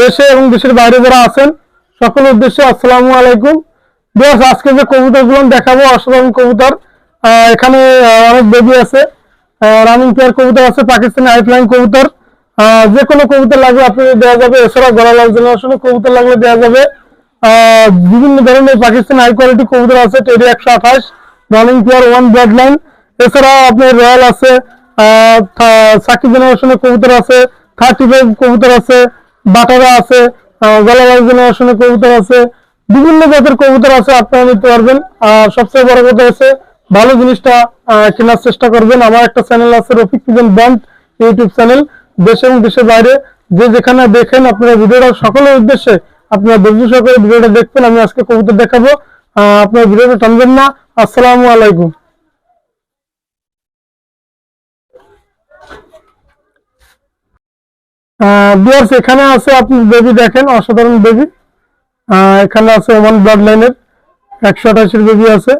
দেশে এবং দেশের বাইরে যারা আছেন, সকল উদ্দেশ্যে আসসালামু আলাইকুম। বেশ আজকে যে কবুতরগুলো দেখাবো, অসাধারণ কবুতর এখানে অনেক বেবি আছে। রানিং পেয়ার কবুতর আছে, পাকিস্তানি আইফলাইন কবুতর। যে কোনো কবুতর লাগবে আপনাদের দেওয়া যাবে, এছাড়াও এছাড়া গলালাল জেনারেশনে কবুতর লাগলে দেওয়া যাবে। বিভিন্ন ধরনের পাকিস্তানি হাই কোয়ালিটি কবুতর আছে টেডি একশো আঠাশ running pair one blood line এছাড়া আপনার রয়্যাল আছে সাকিব জেনারেশনের কবুতর আছে থার্টি ফাইভ কবুতর আছে বাটারা আছে গলাবাজ জেনারেশনের কবুতর আছে, বিভিন্ন জাতের কবুতর আছে, আপনারা নিতে পারবেন। আর সবচেয়ে বড় কথা হচ্ছে, ভালো জিনিসটা কেনার চেষ্টা করবেন। আমার একটা চ্যানেল আছে, রফিক কিজেন বন্ড ইউটিউব চ্যানেল দেশে এবং দেশের বাইরে। যে যেখানে দেখেন আপনারা ভিডিওটা, সকলের উদ্দেশ্যে আপনারা ধৈর্য সহকারে ভিডিওটা দেখবেন, আমি আজকে কবুতর দেখাবো। আপনার ভিডিওটা টানবেন না। আসসালামু আলাইকুম। বিয়ার্স এখানে আছে আপনি বেবি দেখেন, অসাধারণ বেবি এখানে আছে ওমান ব্লাড লাইনের একশো আঠাশের বেবি আছে।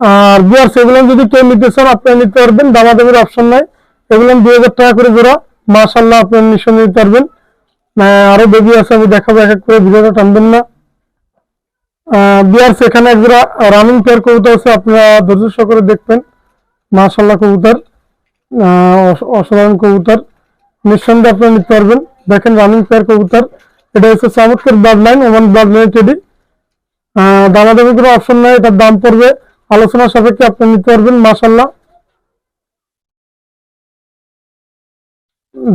আর বিয়ার্স এগুলো যদি কেউ নিতে চান, আপনারা নিতে পারবেন, দামাদামির অপশন নাই। এগুলো দুই হাজার টাকা করে জোড়া। মাশাল্লাহ আপনার নিশ্চয় নিতে পারবেন। আরও বেবি আছে, আমি দেখাবো, এক এক করে, ভিডিওটা টানবেন না। বিয়ার্স এখানে এক জোড়া রানিং পেয়ার কবুতর আছে, আপনারা ধৈর্য সহকারে দেখবেন। মাশাল্লাহ কবুতর। অসাধারণ কবুতর। নিঃসন্দেহে আপনারা নিতে পারবেন। দেখেন রানিং পেয়ার কবুতর। এটা হচ্ছে চমৎকার blood line Oman blood line teddy দামাদামি কোনো অপশন নাই, এটার দাম পড়বে। আলোচনা সাপেক্ষে আপনি নিতে পারবেন মাসাল্লাহ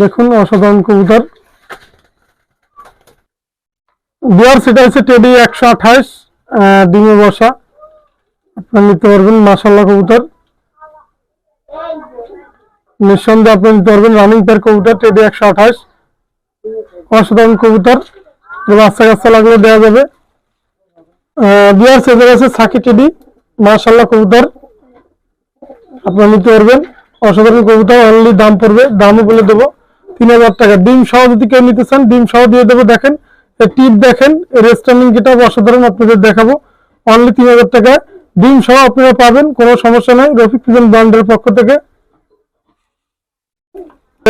দেখুন, অসাধারণ কবুতর। বিয়ার সেটা হচ্ছে টেডি একশো আঠাইশ ডিমে বসা। আপনার নিতে পারবেন মাসাল্লাহ কবুতর। নিঃসন্দেহে আপনি নিতে পারবেন রানিং পেয়ার কবুতর টেডি একশো আঠাশ, অসাধারণ কবুতর। বাচ্চা কাচ্চা লাগলে দেওয়া যাবে। বিয়ার সেজার আছে সাকি টেডি মার্শাল্লাহ কবুতর। আপনারা নিতে পারবেন। অসাধারণ কবুতর অনলি দাম পড়বে, দামও বলে দেবো। তিন হাজার টাকা। ডিম সহ যদি কেউ নিতে চান, ডিম সহ দিয়ে দেবো। দেখেন টিপ দেখেন রেস্টার্নিং যেটা অসাধারণ আপনাদের দেখাবো। অনলি তিন হাজার টাকা। ডিম সহ আপনারা পাবেন, কোনো সমস্যা নাই। রফিক কিজন ব্র্যান্ডের পক্ষ থেকে।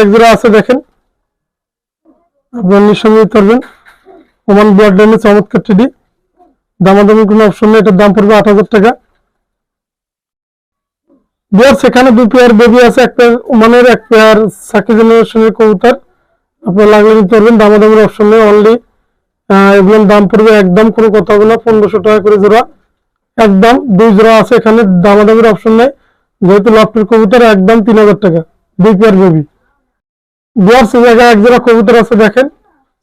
এক জোড়া আছে দেখেন। আপনার নিঃসঙ্গে পারবেন চমৎকার কোনো অপশন নেই। দাম পড়বে আট হাজার টাকা। দু বেবি আছে। ওমানের দামাদামির অপশন নেই অনলি দাম পড়বে একদম কোনো কথা হবে না। পনেরোশো টাকা করে জোড়া। একদম দুই জোড়া আছে এখানে। দামাদামির অপশন নেই। যেহেতু লফটের কবুতর, একদম তিন হাজার টাকা। দুই পেয়ার বেবি বিয়ার সে জায়গায় এক জোড়া কবুতর আছে দেখেন।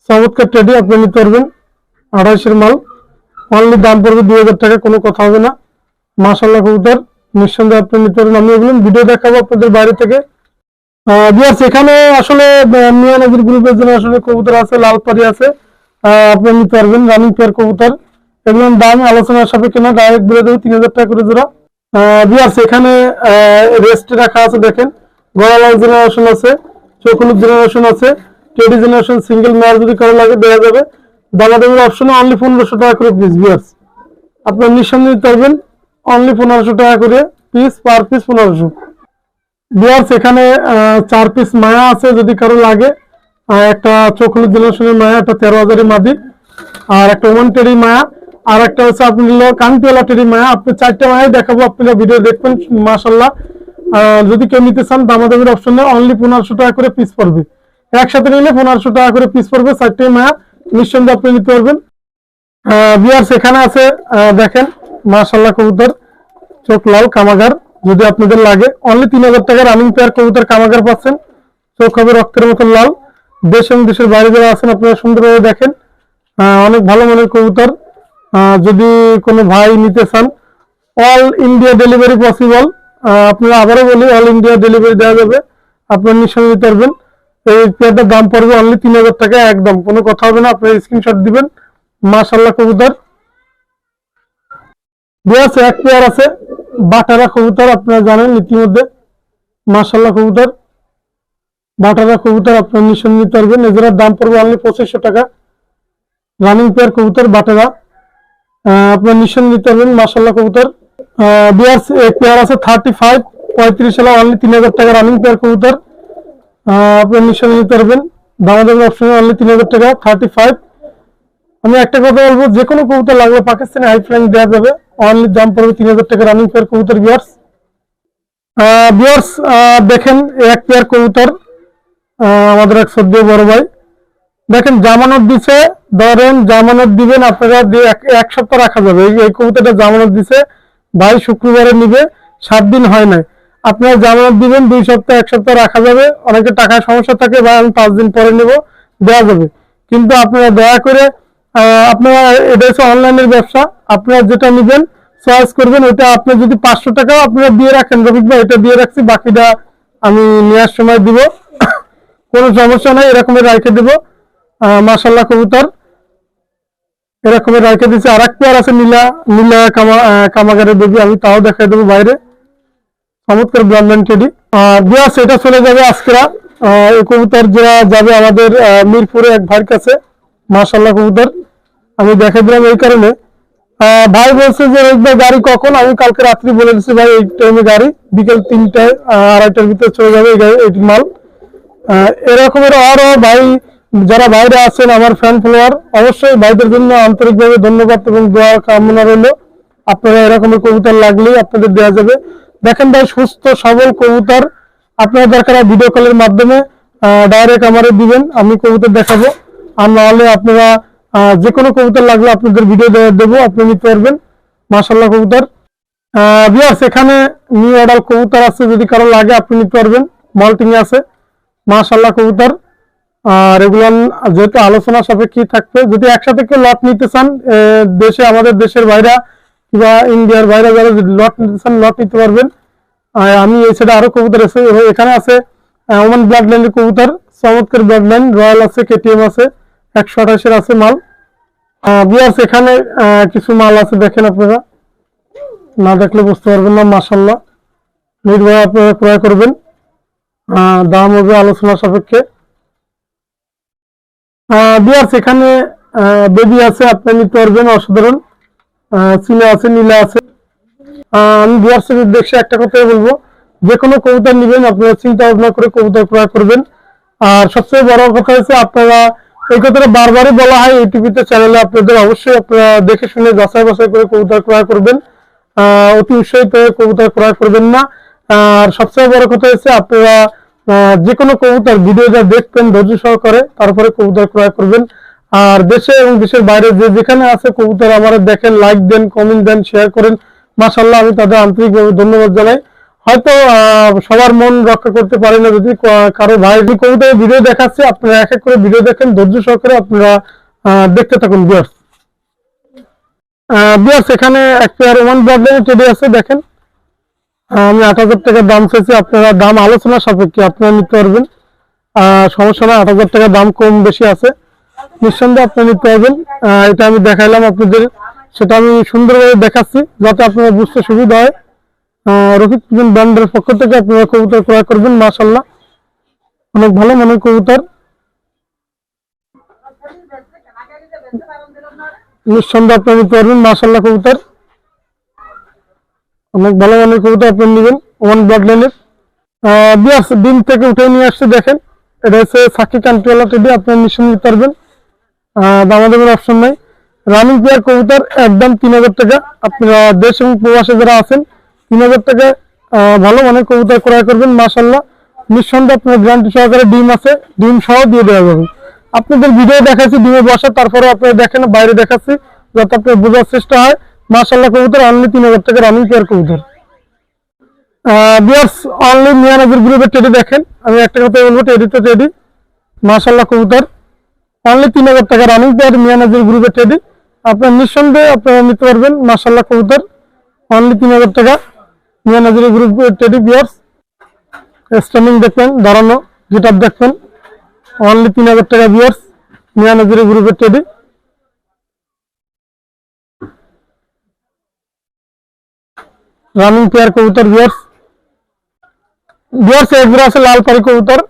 চমৎকার টেডি আপনি নিতে পারবেন। আড়াইশের মাল। অনলি দাম পড়বে দুই হাজার টাকা, কোনো কথা হবে না। মাসাল্লাহ কবুতর। নিঃসন্দেহে আপনি নিতে পারবেন। আমি এগুলো ভিডিও দেখাবো আপনাদের বাইরে থেকে। বিয়ার্স এখানে আসলে মিয়া নদীর গ্রুপের জন্য আসলে কবুতর আছে লালপাড়ি আছে। আপনি নিতে পারবেন রানিং পেয়ার কবুতর। এগুলোর দাম আলোচনার সাপেক্ষে না ডাইরেক্ট বলে দেবো, তিন হাজার টাকা করে জোড়া। বিয়ার্স এখানে রেস্টে রাখা আছে, দেখেন। গড়ালাল জেনারেশন আছে। চোখলুক জেনারেশন আছে। টেডি জেনারেশন সিঙ্গেল মেয়ার যদি কারও লাগে দেওয়া যাবে। দামাদামির অপশনে অনলি পনেরোশো টাকা করে পিস বিয়ার্স আপনার নিঃসন্দেহে নিতে পারবেন। অনলি পনেরোশো টাকা করে পিস পার পিস পনেরোশো। বিয়ার্স এখানে চার পিস মায়া আছে যদি কারও লাগে। একটা চোখলুক জেনারেশনের মায়া, একটা তেরো হাজারের মাদি। আর একটা ওমান টেরি মায়া। আর একটা হচ্ছে আপনি কান্তিওয়ালা টেরি মায়া। আপনি চারটা মায়াই দেখাবো, আপনারা ভিডিও দেখবেন মাসাল্লাহ যদি কেউ নিতে চান, দামাদামির অপশন নেই অনলি পনেরোশো টাকা করে পিস পড়বে। একসাথে নিলে পনেরোশো টাকা করে পিস পড়বে চারটে মায়া নিঃসন্দেহে আপনি নিতে পারবেন। বিয়ার্স সেখানে আছে দেখেন মাশাল্লাহ কবুতর। চোখ লাল, কামাগার। যদি আপনাদের লাগে অনলি তিন হাজার টাকা রানিং পেয়ার কবুতর কামাগার পাচ্ছেন। চোখ হবে রক্তের মতন লাল। দেশ এবং দেশের বাইরে যারা আছেন, আপনারা সুন্দরভাবে দেখেন। অনেক ভালো মানের কবুতর। যদি কোনো ভাই নিতে চান অল ইন্ডিয়া ডেলিভারি পসিবল আপনারা আবারও বলি অল ইন্ডিয়া ডেলিভারি দেওয়া যাবে। আপনার নিঃসন্দেহে নিতে পারবেন। এই পেয়ারটার দাম পড়বে অনলি তিন হাজার টাকা একদম। কোনো কথা হবে না, আপনারা স্ক্রিনশট দিবেন। মাশাল্লাহ কবুতর। বিয়াস এক পেয়ার আছে। বাটারা কবুতর, আপনারা জানেন ইতিমধ্যে। মাশাল্লাহ কবুতর। বাটারা কবুতর, আপনার নিঃসন্দেহে নিতে পারবেন। এজোড়ার দাম পড়বে অনলি পঁচিশশো টাকা। রানিং পেয়ার কবুতর, বাটারা। আপনার নিঃসন্দেহে নিতে পারবেন। মাশাল্লাহ কবুতর। বিয়ার্স পেয়ার আছে থার্টি ফাইভ পঁয়ত্রিশ সালে অনলি তিন হাজার টাকা রানিং পেয়ার কবুতর। আহ, আপনারা নিঃসন্দেহে নিতে পারবেন। দামাদামি অপশনে অনলি তিন হাজার টাকা থার্টি ফাইভ আমি একটা কথা বলব যে কোনো কবুতর লাগলে পাকিস্তানি হাই ফ্লাইং দেওয়া যাবে। অনলি দাম পড়বে তিন হাজার টাকা রানিং পেয়ার কবুতর বিয়ার্স বিয়ার্স দেখেন এক পেয়ার কবুতর আমাদের এক সদ্য বড় ভাই। দেখেন জামানত দিছে ধরেন জামানত দিবেন আপনারা এক- সপ্তাহ রাখা যাবে। এই কবুতরটা জামানত দিছে ভাই শুক্রবারে নিবে, সাত দিন হয় নাই। আপনারা জামানত দিবেন, দুই সপ্তাহ, এক সপ্তাহ রাখা যাবে। অনেকে টাকার সমস্যা থাকে, ভাই আমি পাঁচ দিন পরে নেব দেওয়া যাবে। কিন্তু আপনারা দয়া করে আপনারা, এটা হচ্ছে অনলাইনের ব্যবসা। আপনারা যেটা নেবেন চয়েস করবেন ওটা আপনি যদি পাঁচশো টাকাও আপনারা দিয়ে রাখেন, রফিক ভাই এটা দিয়ে রাখছি, বাকিটা আমি নেওয়ার সময় দিব। কোনো সমস্যা নাই এরকমের রাইখে দেবো। মাসাল্লাহ কবুতর। এরকমের রাইখে দিচ্ছে আর এক পেয়ার আছে নীলা নীলা কামাগারের বেবি আমি তাও দেখাই দেবো বাইরে। চমৎকার ব্রাহ্মণ টেডি আর বিয়াস এটা চলে যাবে আজকেরা। এই কবুতর যারা যাবে আমাদের মিরপুরে এক ভাইয়ের কাছে। মাসাল্লাহ কবুতর। আমি দেখাই দিলাম এই কারণে। ভাই বলছে যে গাড়ি কখন? আমি কালকে রাত্রি বলে দিচ্ছি ভাই, এই টাইমে গাড়ি। বিকেল তিনটায় আড়াইটার ভিতরে চলে যাবে এই গাড়ি এটির মাল। এরকমের আরও ভাই যারা বাইরে আছেন, আমার ফ্যান ফলোয়ার অবশ্যই ভাইদের জন্য আন্তরিকভাবে ধন্যবাদ এবং দোয়া কামনা রইল। আপনারা এরকমের কবুতর লাগলেই আপনাদের দেওয়া যাবে। দেখেন ভাই, সুস্থ, সবল কবুতর। আপনার দরকার ভিডিও কলের মাধ্যমে ডাইরেক্ট আমারে দিবেন, আমি কবুতর দেখাবো। আর নাহলে আপনারা যে কোনো কবুতর লাগলে আপনাদের ভিডিও দেবো, আপনি নিতে পারবেন। মাসাল্লাহ কবুতর। বিয়াস এখানে নিউ অর্ডার কবুতর আছে, যদি কারও লাগে, আপনি নিতে পারবেন। মল্টিং আছে। মাশাল্লাহ কবুতর। এগুলো যেহেতু আলোচনা সাপেক্ষে থাকবে, যদি একসাথে কেউ লট নিতে চান দেশে, আমাদের দেশের বাইরে কিংবা ইন্ডিয়ার বাইরে যারা লট নিতে চান লট নিতে পারবেন। আমি এই সাইডে আরও কবুতর আছে এখানে আছে ওমান ব্লাড লাইনের কবুতর, চমৎকার ব্লাড লাইন রয়্যাল আছে কেটিএম আছে, একশো আঠাশের আছে মাল। বিয়ার্স এখানে কিছু মাল আছে, দেখেন আপনারা। না দেখলে বুঝতে পারবেন না মাসাল্লাহ নির্ভয় আপনারা ক্রয় করবেন। দাম হবে আলোচনা সাপেক্ষে। বিয়ার্স এখানে বেবি আছে আপনি নিতে পারবেন অসাধারণ। আহ, আছে নীলা আছে। আমি বিয়ার্স দেখছি একটা কথাই বলব। যে কোনো কবুতর নেবেন আপনারা চিন্তা ভাবনা করে কবুতর ক্রয় করবেন। আর সবচেয়ে বড় কথা হচ্ছে আপনারা এই কথাটা বারবারই বলা হয় এই টিভিতে চ্যানেলে আপনাদের অবশ্যই আপনারা দেখে শুনে যাচাই বাছাই করে কবুতর ক্রয় করবেন। অতি উৎসাহিত কবুতর ক্রয় করবেন না। আর সবচেয়ে বড় কথা হচ্ছে আপনারা যে কোনো কবুতর ভিডিও যা দেখবেন ধৈর্য সহকারে, তারপরে কবুতর ক্রয় করবেন। আর দেশে এবং দেশের বাইরে যে যেখানে আছে কবুতর আমার দেখেন লাইক দেন কমেন্ট দেন শেয়ার করেন। মাসাল্লাহ আমি তাদের আন্তরিকভাবে ধন্যবাদ জানাই। হয়তো সবার মন রক্ষা করতে পারে না যদি কারও ভাই যদি কবুতরের ভিডিও দেখাচ্ছে, আপনারা এক এক করে ভিডিও দেখেন, ধৈর্য সহকারে আপনারা দেখতে থাকুন বিয়ার্স বিয়ার্স এখানে এক পেয়ার ওয়ান ব্লাডলাইন টেডি আছে দেখেন। আমি আট হাজার টাকা দাম চাইছি, আপনারা দাম আলোচনা সাপেক্ষে আপনারা নিতে পারবেন। সমস্যা না আট হাজার টাকা দাম কম বেশি আছে। নিঃসন্দেহে আপনারা নিতে পারবেন। এটা আমি দেখাইলাম আপনাদের, সেটা আমি সুন্দরভাবে দেখাচ্ছি, যাতে আপনারা বুঝতে সুবিধা হয়। রফিক ব্র্যান্ডের পক্ষ থেকে আপনারা কবুতর ক্রয় করবেন মাশাল্লাহ অনেক ভালো মানের কবুতর। নিঃসন্দেহে আপনি নিতে পারবেন মাশাল্লাহ কবুতর। অনেক ভালো মানের কবুতর আপনি নেবেন ওয়ান ব্লাড লাইনের বিয়ার্স ডিম থেকে উঠে নিয়ে আসছে দেখেন। এটা হচ্ছে সাকি কান্ট্রিওয়ালা টেডি আপনি নিঃসন্দেহে নিতে পারবেন। আহ, দামাদামের অপশন নাই। রানিং পেয়ার কবুতর একদম তিন হাজার টাকা। আপনারা দেশ এবং প্রবাসে যারা আছেন তিন হাজার টাকা ভালো মানের কবুতর ক্রয় করবেন মাশাল্লাহ নিঃসন্দেহে আপনার গ্যারান্টি সহকারে ডিম আছে ডিম সহ দিয়ে দেওয়া যাবে। আপনাদের ভিডিও দেখাচ্ছি ডিমে বসা তারপরে আপনারা দেখেন বাইরে দেখাচ্ছি যাতে আপনার বোঝার চেষ্টা হয়। মাশাল্লাহ কবুতর অনলি তিন হাজার টাকা রানিং পেয়ার কবুতর। বিয়ার্স অনলি মিয়ানগর গ্রুপের টেডি দেখেন। আমি একটা কথা বলব টেডি তো টেডি মাশাল্লাহ কবুতর। অনলি তিন হাজার টাকা রানিং পেয়ার মিয়ানগর গ্রুপের টেডি আপনার নিঃসন্দেহে আপনারা নিতে পারবেন মাশাল্লাহ কবুতর। অনলি তিন হাজার টাকা মিয়ানগর গ্রুপের টেডি বিয়ার্স স্ট্যান্ডিং দেখবেন দাঁড়ানো যেটা দেখবেন অনলি তিন হাজার টাকা বিয়ার্স মিয়ানগর গ্রুপের টেডি রানিং পেয়ার কবুতর বিয়ার্স বিয়ার্স একবার আছে লাল পাড়ি কবুতর।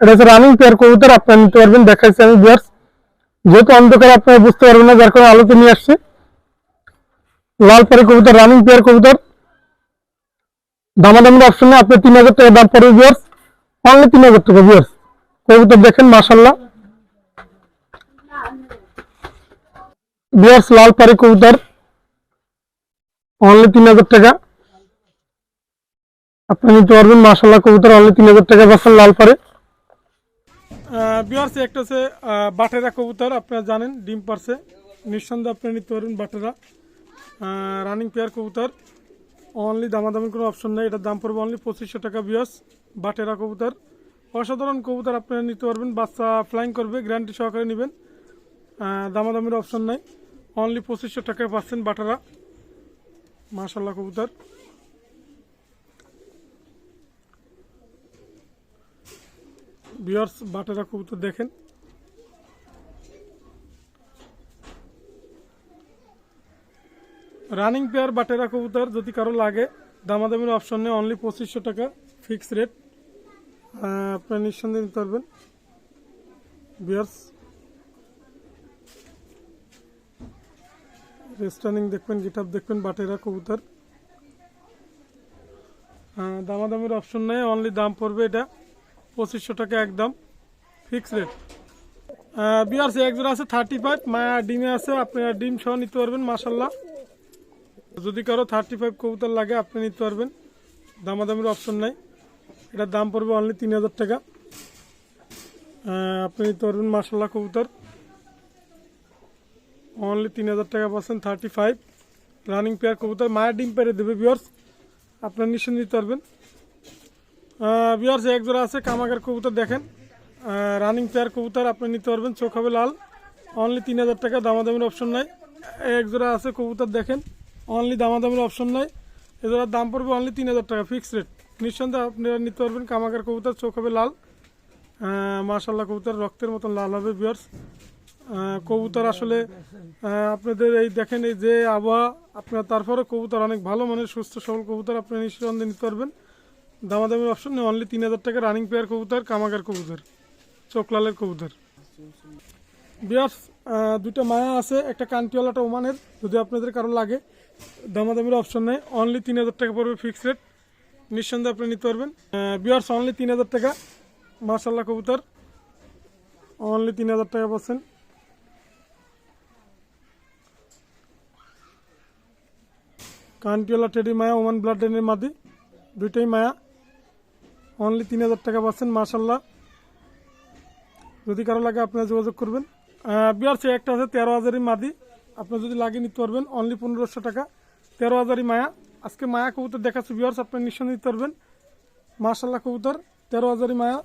এটা রানিং পেয়ার কবুতর, আপনারা নিতে পারবেন, দেখাইছি আমি বিয়ার্স যেহেতু অন্ধকার আপনারা বুঝতে পারবেন না, যার কারণে আলোতে নিয়ে আসছি। লাল পাড়ি কবুতর, রানিং পেয়ার কবুতর। দামাদামির অপশনে আপনি তিন হাজার টাকা দাম পড়বে বিয়ার্স অনলি তিন হাজার টাকা বিয়ার্স কবুতর দেখেন মাসাল্লাহ বিয়ার্স লাল পারি কবুতর। অনলি তিন হাজার টাকা। আপনি নিতে পারবেন মাসাল্লাহ কবুতর অনলি তিন হাজার টাকা পাচ্ছেন লাল পারে বিয়ার্স একটা হচ্ছে বাটেরা কবুতর, আপনারা জানেন, ডিম পারছে নিঃসন্দেহে আপনি নিতে পারবেন বাটেরা। রানিং পেয়ার কবুতর। অনলি দামাদামির কোনো অপশন নেই, এটার দাম পড়বে অনলি পঁচিশশো টাকা বিয়ার্স বাটেরা কবুতর। অসাধারণ কবুতর আপনারা নিতে পারবেন, বাচ্চা ফ্লাইং করবে গ্যারান্টি সহকারে নেবেন। দামাদামির অপশন নাই। অনলি পঁচিশশো টাকায় পাচ্ছেন বাটারা। মাশাল্লাহ কবুতর। বিয়ার্স, বাটারা কবুতর দেখেন। রানিং পেয়ার বাটেরা কবুতর, যদি কারও লাগে, দামাদামির অপশন নেই অনলি পঁচিশশো টাকা ফিক্স রেট আপনার নিঃসন্দেহে নিতে পারবেন। বিয়ার্স রেস্টার্নিং দেখবেন গিটাপ দেখবেন, বাটেরা কবুতর। দামাদামির অপশন নেই অনলি দাম পড়বে এটা। পঁচিশশো টাকা একদম ফিক্স রেট বিয়ার্স এক জোড়া আছে থার্টি ফাইভ মায়া ডিমে আছে আপনারা ডিম সহ নিতে পারবেন মাসাল্লাহ যদি কারও থার্টি ফাইভ কবুতর লাগে, আপনি নিতে পারবেন। দামাদামির অপশন নাই। এটার দাম পড়বে অনলি তিন হাজার টাকা। আপনি নিতে পারবেন মাসাল্লাহ কবুতর। অনলি তিন হাজার টাকা পাচ্ছেন থার্টি ফাইভ রানিং পেয়ার কবুতর মায়ের ডিম পেরে দেবে বিয়ার্স আপনার নিশ্চয় নিতে পারবেন। বিয়ার্স এক জোড়া আছে, কামাগার কবুতর দেখেন। রানিং পেয়ার কবুতর, আপনি নিতে পারবেন, চোখ হবে লাল। অনলি তিন হাজার টাকা দামাদামির অপশন নাই। এক জোড়া আছে, কবুতর দেখেন। অনলি দামাদামির অপশন নাই। এ জোড়ার দাম পড়বে অনলি তিন হাজার টাকা ফিক্সড রেট নিঃসন্দেহে আপনারা নিতে পারবেন, কামাগার কবুতর, চোখ হবে লাল। মার্শাল্লাহ কবুতর রক্তের মতন লাল হবে বিয়ার্স কবুতর আসলে আপনাদের এই দেখেন, এই যে আবহাওয়া, আপনার তারপরে কবুতর অনেক ভালো মানের, সুস্থ সবল কবুতর আপনি নিঃসন্দেহে নিতে পারবেন। দামাদামির অপশন নেই অনলি তিন হাজার টাকা রানিং পেয়ার কবুতর, কামাগার কবুতর, চোখলালের কবুতর। বিয়ার্স দুটো মায়া আছে, একটা কান্টিওয়ালাটা ওমানের যদি আপনাদের কারও লাগে, দামাদামির অপশন নেই অনলি তিন হাজার টাকা পড়বে ফিক্স রেট নিঃসন্দেহে আপনি নিতে পারবেন। বিয়ার্স অনলি তিন হাজার টাকা মার্শাল্লাহ কবুতর অনলি তিন হাজার টাকা পাচ্ছেন। কান্টিওলা টেডি মায়া ওমান ব্লাড ডেনের মাদি, দুইটাই মায়া। অনলি তিন হাজার টাকা পাচ্ছেন মার্শাল্লাহ যদি কারও লাগে আপনারা যোগাযোগ করবেন। বিআরসি একটা আছে, তেরো হাজারই মাদি। আপনার যদি লাগিয়ে নিতে পারবেন অনলি পনেরোশো টাকা। তেরো হাজারই মায়া। আজকে মায়া কবুতর দেখাচ্ছি বিয়ার্স আপনার নিশ্চয় নিতে পারবেন। মার্শাল্লাহ কবুতর, তেরো হাজারই মায়া।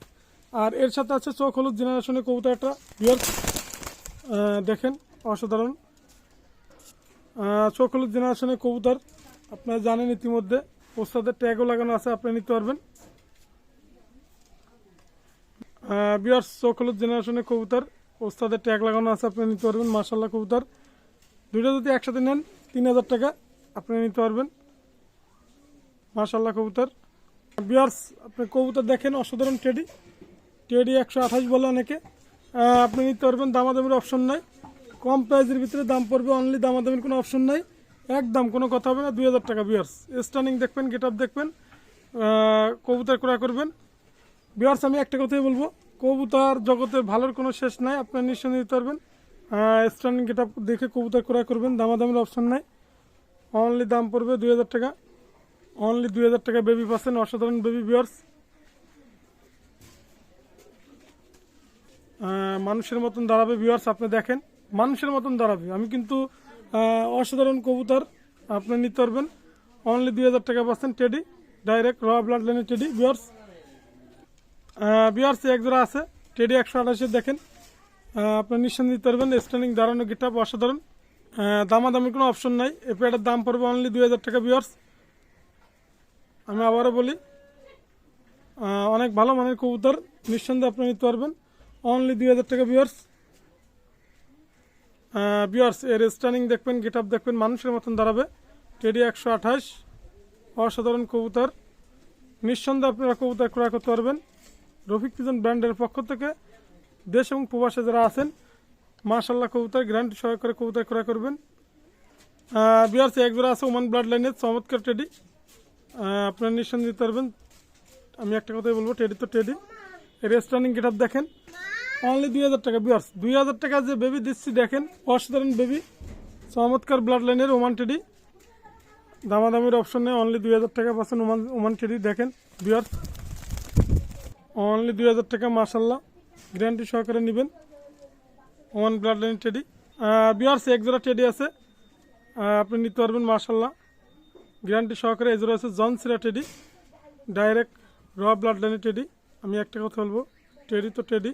আর এর সাথে আছে চোখ হলুদ জেনারেশনের কবুতর একটা বিয়ার্স দেখেন, অসাধারণ। চোখ হলুদ জেনারেশনের কবুতর। আপনারা জানেন ইতিমধ্যে। ওস্তাদের ট্যাগও লাগানো আছে আপনি নিতে পারবেন। বিয়ার্স চোখ জেনারেশনের কবুতর, ওস্তাদের ট্যাগ লাগানো আছে, আপনি নিতে পারবেন মার্শাল্লাহ কবুতর। দুইটা যদি একসাথে নেন, তিন হাজার টাকা আপনি নিতে পারবেন। মার্শাল্লাহ কবুতর। বিয়ার্স, আপনি কবুতর দেখেন, অসাধারণ টেডি টেডি একশো আঠাশ বলে অনেকে। আপনি নিতে পারবেন, দামাদামির অপশন নাই। কম প্রাইসের ভিতরে দাম পড়বে অনলি দামাদামির কোনো অপশন নাই। একদম কোনো কথা হবে না, দুই হাজার টাকা বিয়ার্স। স্টার্নিং দেখবেন গেট দেখবেন কবুতর ক্রয় করবেন। বিয়ার্স আমি একটা কথাই বলব। কবুতর জগতে ভালোর কোনো শেষ নাই, আপনার নিশ্চয় নিতে পারবেন। স্টার্নিং গেট আপ দেখে কবুতর ক্রয় করবেন, দামাদামির অপশন নাই। অনলি দাম পড়বে দুই হাজার টাকা। অনলি দুই হাজার টাকা বেবি পাচ্ছেন অসাধারণ বেবি বিয়ার্স মানুষের মতন দাঁড়াবে বিয়ার্স আপনি দেখেন। মানুষের মতন দাঁড়াবে। আমি কিন্তু অসাধারণ কবুতর, আপনি নিতে পারবেন। অনলি দুই হাজার টাকা পাচ্ছেন টেডি ডাইরেক্ট র ব্লাড লাইনের টেডি ভিউয়ার্স ভিউয়ার্স এক জোড়া আছে টেডি একশো আঠাশে দেখেন। আপনি নিঃসন্দেহে নিতে পারবেন স্ট্যান্ডিং দাঁড়ানো গিটাপ অসাধারণ আহ, দামাদামির কোনো অপশন নাই এ পেয়ারটার দাম পড়বে অনলি দুই হাজার টাকা ভিউয়ার্স আমি আবারও বলি অনেক ভালো মানের কবুতর নিঃসন্দেহে আপনি নিতে পারবেন অনলি দুই হাজার টাকা বিয়ার্স বিয়ার্স এর স্টানিং দেখবেন গেট আপ দেখবেন মানুষের মতন দাঁড়াবে। টেডি একশো আঠাশ অসাধারণ কবুতর। নিঃসন্দেহে আপনারা কবুতর ক্রয় করতে পারবেন। রফিক পিজন ব্র্যান্ডের পক্ষ থেকে দেশ এবং প্রবাসে যারা আছেন মাশাল্লাহ কবুতর সহায় করে কবুতর ক্রয় করবেন। বিয়ার্স, এক জোড়া আছে ওমান ব্লাড লাইনের চমৎকার টেডি। আপনারা নিঃসন্দেহে দিতে পারবেন। আমি একটা কথাই বলব, টেডি তো টেডি। রেস্টার্নিং গেট আপ দেখেন। অনলি দুই হাজার টাকা, বিয়ার্স, দুই হাজার টাকা যে বেবি দিচ্ছি দেখেন, অসাধারণ বেবি, চমৎকার ব্লাড লাইনের ওমান টেডি। দামাদামির অপশন অনলি দুই হাজার টাকা পাচ্ছেন ওমান ওমান টেডি, দেখেন, বিয়ার্স। অনলি দুই হাজার টাকা মাসাল্লাহ গ্যারান্টি সহকারে নেবেন। One blood line teddy bears এক জোড়া টেডি আছে। আপনি নিতে পারবেন মাসাল্লাহ গ্যারান্টি সহকারে এই জোড়া আছে জন সিরা টেডি ডাইরেক্ট র ব্লাড লাইনের টেডি আমি একটা কথা বলব টেডি তো টেডি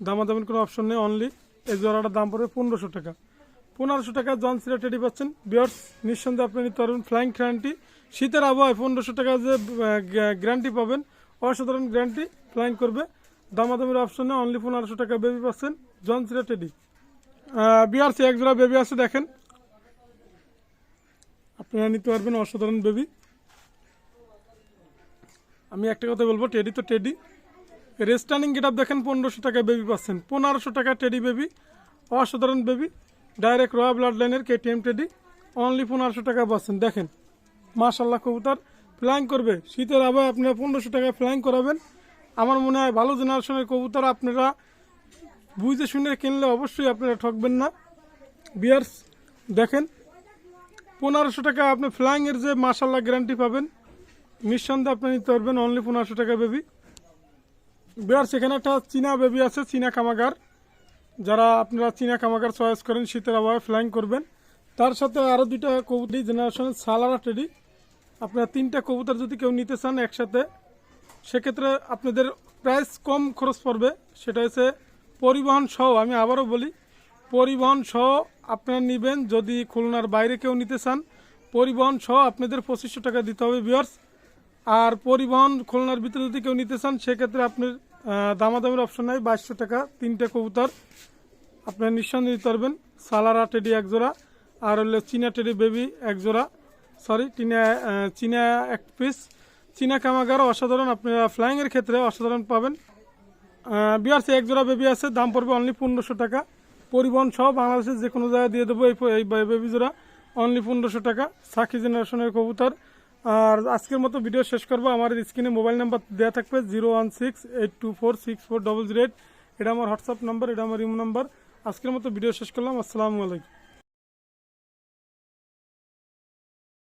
দামাদামির কোনো অপশন নেই অনলি এই জোড়াটার দাম পড়বে পনেরোশো টাকা। পনেরোশো টাকা জন সিরা টেডি পাচ্ছেন। বিয়ার্স নিঃসন্দেহে আপনি নিতে পারবেন। ফ্লাইং গ্যারান্টি শীতের আবহাওয়ায় পনেরোশো টাকা যে গ্যারান্টি পাবেন অসাধারণ গ্যারান্টি ফ্লাইং করবে। দামাদামির অপশনে অনলি পনেরোশো টাকা বেবি পাচ্ছেন জন সিরা টেডি বিয়ার্স এক জোড়া বেবি আছে, দেখেন। আপনারা নিতে পারবেন অসাধারণ বেবি আমি একটা কথা বলব টেডি তো টেডি রেস্টার্নিং গেট আপ দেখেন, পনেরোশো টাকা বেবি পাচ্ছেন। পনেরোশো টাকা টেডি বেবি অসাধারণ বেবি ডাইরেক্ট রয়্যাল ব্লাড লাইনের কেটিএম টেডি অনলি পনেরোশো টাকা পাচ্ছেন, দেখেন। মাশাল্লাহ কবুতর। ফ্লাইং করবে। শীতের আবহাওয়া আপনারা পনেরোশো টাকা ফ্লাইং করাবেন। আমার মনে হয় ভালো জেনারেশনের কবুতর আপনারা বুঝে শুনে কিনলে অবশ্যই আপনারা ঠকবেন না। বিয়ার্স দেখেন, পনেরোশো টাকা আপনি ফ্লাইংয়ের যে মাশাল্লাহ গ্যারান্টি পাবেন, নিঃসন্দেহে আপনি নিতে পারবেন অনলি পনেরোশো টাকা বেবি বিয়ার এখানে একটা চীনা বেবি আছে, চীনা কামাগার। যারা আপনারা চীনা কামাগার চয়েস করেন, শীতের আবহাওয়ায় ফ্লাইং করবেন। তার সাথে আরও দুইটা কবুতরি জেনারেশনের সালারা টেডি আপনারা তিনটা কবুতর যদি কেউ নিতে চান একসাথে, সেক্ষেত্রে আপনাদের প্রাইস কম খরচ পড়বে। সেটা হচ্ছে পরিবহন সহ, আমি আবারও বলি, পরিবহন সহ আপনারা নেবেন যদি খুলনার বাইরে কেউ নিতে চান। পরিবহন সহ আপনাদের পঁচিশশো টাকা দিতে হবে বিয়ার্স আর পরিবহন খুলনার ভিতরে যদি কেউ নিতে চান, সেক্ষেত্রে আপনার দামাদামের অপশন নাই, বাইশশো টাকা, তিনটে কবুতর আপনার নিঃসন্দেহে নিতে পারবেন। সালারা টেডি এক জোড়া আর হলো চীনা টেডি বেবি এক জোড়া সরি টিনা চীনা এক পিস চীনা কামাগার অসাধারণ আপনারা ফ্লাইংয়ের ক্ষেত্রে অসাধারণ পাবেন। বিআরসি এক জোড়া বেবি আছে, দাম পড়বে অনলি পনেরোশো টাকা। পরিবহন সহ বাংলাদেশের যে কোনো জায়গায় দিয়ে দেবো এই এই বেবি জোড়া অনলি পনেরোশো টাকা। সাকি জেনারেশনের কবুতর। আর আজকের মতো ভিডিও শেষ করব। আমার স্ক্রিনে মোবাইল নাম্বার দেওয়া থাকবে zero one six eight two four six four double zero eight এটা আমার হোয়াটসঅ্যাপ নাম্বার, এটা আমার ইমো নাম্বার। আজকের মতো ভিডিও শেষ করলাম। আসসালামু আলাইকুম।